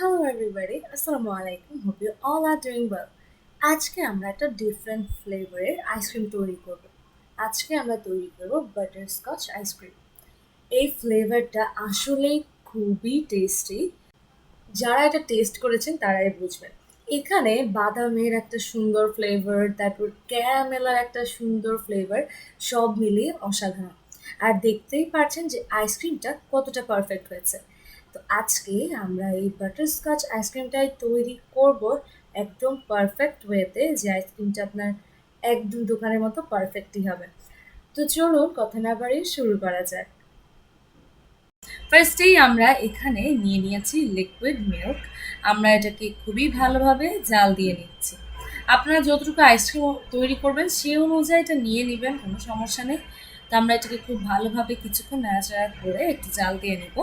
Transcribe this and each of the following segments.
Hello everybody আসসালামু আলাইকুম hope you all are doing well আজকে আমরা একটা ডিফারেন্ট ফ্লেভারের আইসক্রিম তৈরি করব। আজকে আমরা তৈরি করব বাটার স্কচ আইসক্রিম এই ফ্লেভারটা আসলেই খুবই টেস্টি যারা এটা টেস্ট করেছেন, তারাই বুঝবেন। এখানে বাদামের একটা সুন্দর ফ্লেভার তারপর ক্যারামেলার একটা সুন্দর ফ্লেভার সব মিলিয়ে অসাধারণ। আর দেখতেই পাচ্ছেন যে আইসক্রিমটা কতটা পারফেক্ট হয়েছে। তো আজকে আমরা এই বাটারস্কচ আইসক্রিমটাই তৈরি করব একদম পারফেক্ট ওয়েতে যে আইসক্রিমটা আপনার একদম দোকানের মতো পারফেক্টই হবে। তো চলুন কথা না বাড়িয়ে শুরু করা যাক। ফার্স্টেই আমরা এখানে নিয়ে নিয়েছি লিকুইড মিল্ক আমরা এটাকে খুবই ভালোভাবে জাল দিয়ে নিচ্ছি। আপনারা যতটুকু আইসক্রিম তৈরি করবেন, সেই অনুযায়ী এটা নিয়ে নেবেন, কোনো সমস্যা নেই। তো আমরা এটাকে খুব ভালোভাবে কিছুক্ষণ নাড়াচাড়া করে একটু জাল দিয়ে নেব।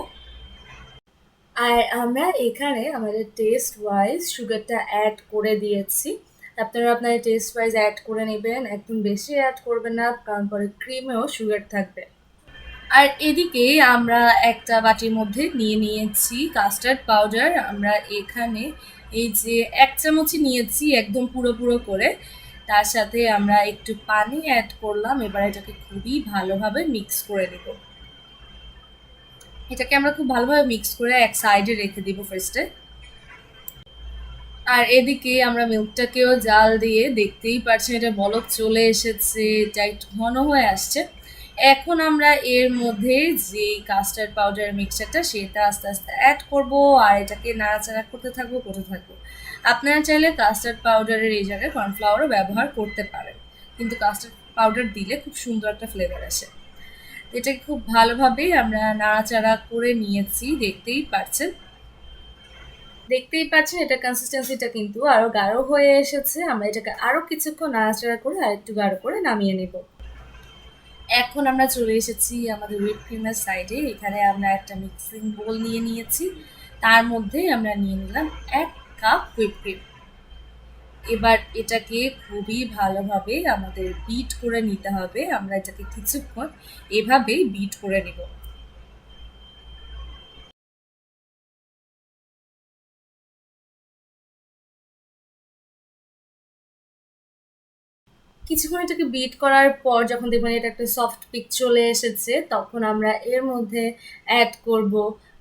আর আমরা এখানে আমাদের টেস্ট ওয়াইজ সুগারটা অ্যাড করে দিয়েছি। আপনারা আপনার টেস্ট ওয়াইজ অ্যাড করে নেবেন, একদম বেশি অ্যাড করবেন না, কারণ পরে ক্রিমেও সুগার থাকবে। আর এদিকে আমরা একটা বাটির মধ্যে নিয়ে নিয়েছি কাস্টার্ড পাউডার আমরা এখানে এই যে এক চামচই নিয়েছি একদম পুরো পুরো করে। তার সাথে আমরা একটু পানি অ্যাড করলাম, এবার এটাকে খুবই ভালোভাবে মিক্স করে দেবো এটাকে আমরা খুব ভালোভাবে মিক্স করে এক সাইডে রেখে দিব ফার্স্টে আর এদিকে আমরা মিল্কটাকেও জাল দিয়ে দেখতেই পাচ্ছেন এটা বলক চলে এসেছে, এটা একটু ঘন হয়ে আসছে। এখন আমরা এর মধ্যে যে কাস্টার্ড পাউডার মিক্সচারটা সেটা আস্তে আস্তে অ্যাড করব আর এটাকে নাড়াচাড়া করতে থাকব করতে থাকব। আপনারা চাইলে কাস্টার্ড পাউডারের এই জায়গায় কর্নফ্লাওয়ারও ব্যবহার করতে পারেন। কিন্তু কাস্টার্ড পাউডার দিলে খুব সুন্দর একটা ফ্লেভার আসে। এটাকে খুব ভালোভাবে আমরা নাড়াচাড়া করে নিয়েছি, দেখতেই পাচ্ছেন। দেখতেই পাচ্ছেন এটা কনসিস্টেন্সিটা কিন্তু আরও গাঢ় হয়ে এসেছে। আমরা এটাকে আরও কিছুক্ষণ নাড়াচাড়া করে আর একটু গাঢ় করে নামিয়ে নেব। এখন আমরা চলে এসেছি আমাদের হুইপ ক্রিমের সাইডে এখানে আমরা একটা মিক্সিং বোল নিয়ে নিয়েছি। তার মধ্যে আমরা নিয়ে নিলাম এক কাপ হুইপ ক্রিম এবার এটাকে খুবই ভালোভাবে আমাদের বিট করে নিতে হবে। আমরা এটাকে কিছুক্ষণ এভাবেই বিট করে নেব। কিছুক্ষণ এটাকে বিট করার পর যখন দেখবেন এটা একটা সফট পিক চলে এসেছে, তখন আমরা এর মধ্যে অ্যাড করব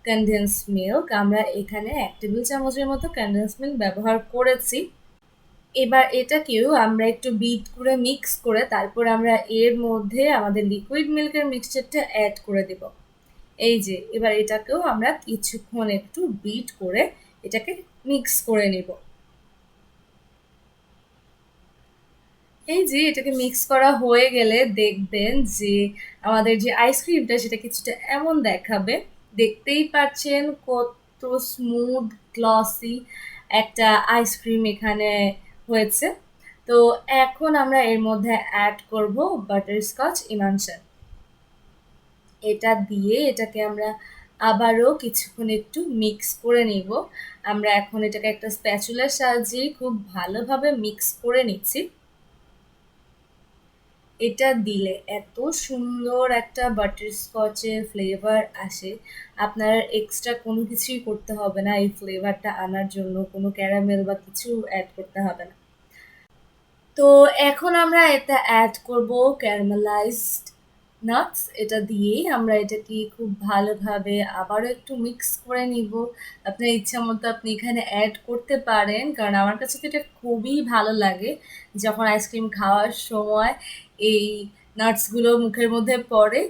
কনডেন্স মিল্ক আমরা এখানে এক টেবিল চামচের মতো কনডেন্স মিল্ক ব্যবহার করেছি। এবার এটাকেও আমরা একটু বিট করে মিক্স করে তারপর আমরা এর মধ্যে আমাদের লিকুইড মিল্কের মিক্সচারটা অ্যাড করে দেব। এই যে, এবার এটাকেও আমরা কিছুক্ষণ একটু বিট করে এটাকে মিক্স করে নেব। এই যে, এটাকে মিক্স করা হয়ে গেলে দেখবেন যে আমাদের যে আইসক্রিমটা সেটা কিছুটা এমন দেখাবে। দেখতেই পাচ্ছেন কত স্মুথ গ্লসি একটা আইসক্রিম এখানে হয়েছে। তো এখন আমরা এর মধ্যে অ্যাড করব বাটারস্কচ ইমানশন এটা দিয়ে এটাকে আমরা আবারও কিছুক্ষণ একটু মিক্স করে নিব। আমরা এখন এটাকে একটা স্প্যাচুলার সাহায্যে খুব ভালোভাবে মিক্স করে নিচ্ছি। এটা দিলে এত সুন্দর একটা বাটারস্কচের ফ্লেভার আসে। আপনার এক্সট্রা কোনো কিছুই করতে হবে না, এই ফ্লেভারটা আনার জন্য, কোনো ক্যারামেল বা কিছু অ্যাড করতে হবে না। তো এখন আমরা এটা অ্যাড করব ক্যারামেলাইজড নাটস এটা দিয়েই আমরা এটাকে খুব ভালোভাবে আবারও একটু মিক্স করে নিব। আপনার ইচ্ছা মতো আপনি এখানে অ্যাড করতে পারেন, কারণ আমার কাছে তো এটা খুবই ভালো লাগে। যখন আইসক্রিম খাওয়ার সময় এই নাটসগুলো মুখের মধ্যে পড়ে।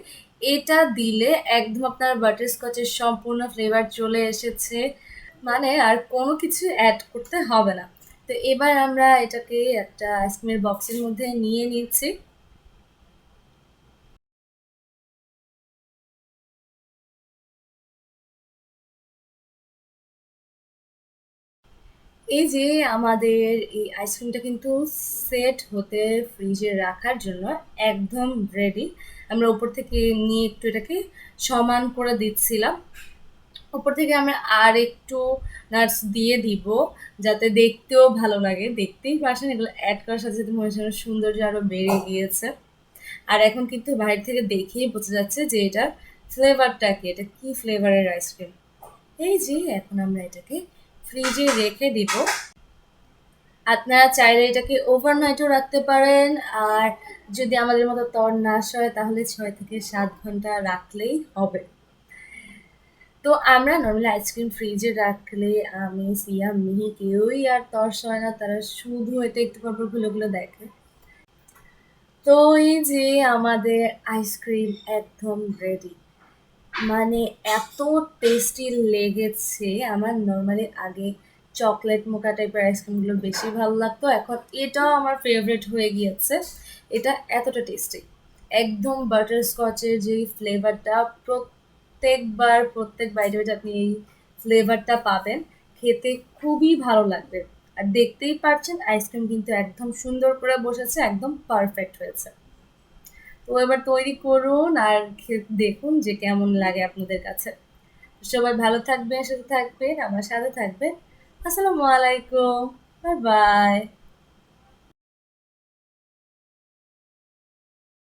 এটা দিলে একদম আপনার বাটারস্কচের সম্পূর্ণ ফ্লেভার চলে এসেছে। মানে আর কোনো কিছু অ্যাড করতে হবে না। তো এবার আমরা এটাকে একটা আইসক্রিমের বক্সের মধ্যে নিয়ে নিচ্ছি। এই যে আমাদের এই আইসক্রিমটা কিন্তু সেট হতে ফ্রিজে রাখার জন্য একদম রেডি আমরা উপর থেকে নিয়ে একটু এটাকে সমান করে দিচ্ছিলাম। উপর থেকে আমরা আর একটু নাটস দিয়ে দিব, যাতে দেখতেও ভালো লাগে। দেখতেই পারছেন, এগুলো অ্যাড করার সাথে সাথে হচ্ছে সৌন্দর্য আরও বেড়ে গিয়েছে। আর এখন কিন্তু বাইরে থেকে দেখেই বোঝা যাচ্ছে যে এটার ফ্লেভারটা কি, এটা কি ফ্লেভারের আইসক্রিম এই যে এখন আমরা এটাকে ফ্রিজে রেখে দিব। আপনারা চাইলে এটাকে ওভারনাইটও রাখতে পারেন। আর যদি আমাদের মতো তর নাশ হয় তাহলে ছয় থেকে সাত ঘণ্টা রাখলেই হবে। তো আমরা নর্মালি আইসক্রিম ফ্রিজে রাখলে আমি, সিয়া, মিহি কেউই আর তর্স হয় না, তারা শুধু এটা একটু পর পর খুলে খুলে দেখে। তো এই যে আমাদের আইসক্রিম একদম রেডি মানে এত টেস্টি লেগেছে। আমার নর্মালি আগে চকলেট মোকা টাইপের আইসক্রিমগুলো বেশি ভালো লাগতো, এখন এটাও আমার ফেভারিট হয়ে গিয়েছে। এটা এতটা টেস্টি একদম বাটার স্কচের যে ফ্লেভারটা প্রত্যেকবার, প্রত্যেক বাইরে বাইরে আপনি এই ফ্লেভারটা পাবেন। খেতে খুবই ভালো লাগবে। আর দেখতেই পাচ্ছেন আইসক্রিম কিন্তু একদম সুন্দর করে বসেছে, একদম পারফেক্ট হয়েছে। তো এবার তৈরি করুন আর দেখুন যে কেমন লাগে আপনাদের কাছে। সবাই ভালো থাকবেন সাথে থাকবেন, আমার সাথে থাকবেন। আসসালামু আলাইকুম, বাই বাই।